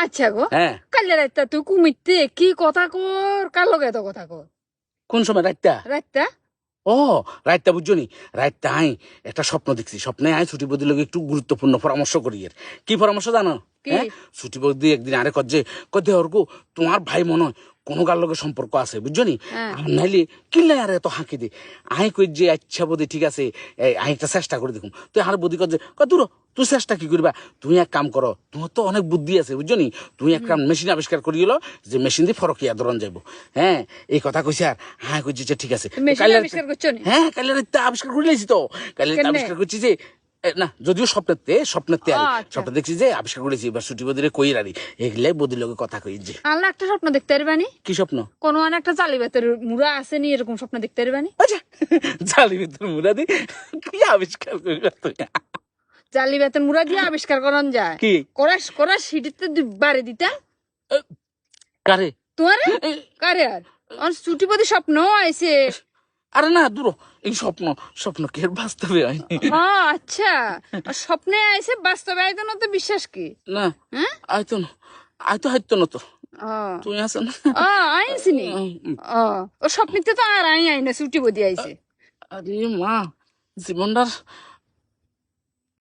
আচ্ছা গো হ্যাঁ। কালে রাইতা তুই কুমিতে কি কথা কর? কার লগে এত কথা কর? কোন সময় রাইতা রাইতা ও রাইতা বুঝছ নি? রাতটা আই একটা স্বপ্ন দেখছি। স্বপ্নে আই ছুটি বদি লোক একটু গুরুত্বপূর্ণ পরামর্শ করি এর। কি পরামর্শ জানো? কি? হ্যাঁ? ছুটি বদি একদিন আরে কর যে কদে অর্গ তোমার ভাই মনে হয় কোনো কার লগে সম্পর্ক আছে বুঝছ নি? হ্যাঁ। নাইলে কিনলে আর এত হাঁকি দে। আই কই যে আচ্ছা বদি ঠিক আছে আই একটা চেষ্টা করে দেখুন তুই আর বদি কর যে দূর তুই চেষ্টা কি করবা? তুমি এক কাম করো তোমার তো অনেক বুদ্ধি আছে বুঝছ নি? তুমি একটা মেশিন আবিষ্কার করি গেলো যে মেশিন দিয়ে ফরকিয়া ধরন যাব হ্যাঁ এই কথা কইছে আর হ্যাঁ কইছে যে ঠিক আছে। করছ? হ্যাঁ কালের আবিষ্কার করে নিয়েছি তো। কালের আবিষ্কার করছি যে না যদিও স্বপ্নেতে স্বপ্নেতে আর আচ্ছা। স্বপ্ন দেখছি যে আবিষ্কার করেছি এবার ছুটি বদিরে কই রারি এগুলাই বদির লোকে কথা কই যে। আল্লাহ একটা স্বপ্ন দেখতে পারবানি কি স্বপ্ন? কোন আন একটা জালি বেতের মুড়া আছে নি এরকম স্বপ্ন দেখতে পারবানি আচ্ছা জালি ভিতর মুরাদি কি আবিষ্কার করবে তুই জালি বেতের মুড়া দিয়ে আবিষ্কার করান যায়। কি? করাস করাস সিটিতে বাড়ি দিতা। কারে? তোমার? কারে আর? আমার ছুটিপতি স্বপ্ন আইছে। আরে না দূর এই স্বপ্ন স্বপ্ন কে বাস্তবে হয়নি হ্যাঁ আচ্ছা। স্বপ্নে আইছে বাস্তবে আইতো না তো বিশ্বাস কি? না হ্যাঁ? আইতো না। আইতো হাইতো না তো। তুই আছে না? আইছি নি ও স্বপ্নিতে তো আর আই আই না বদি আইছে। আরে মা জীবনটার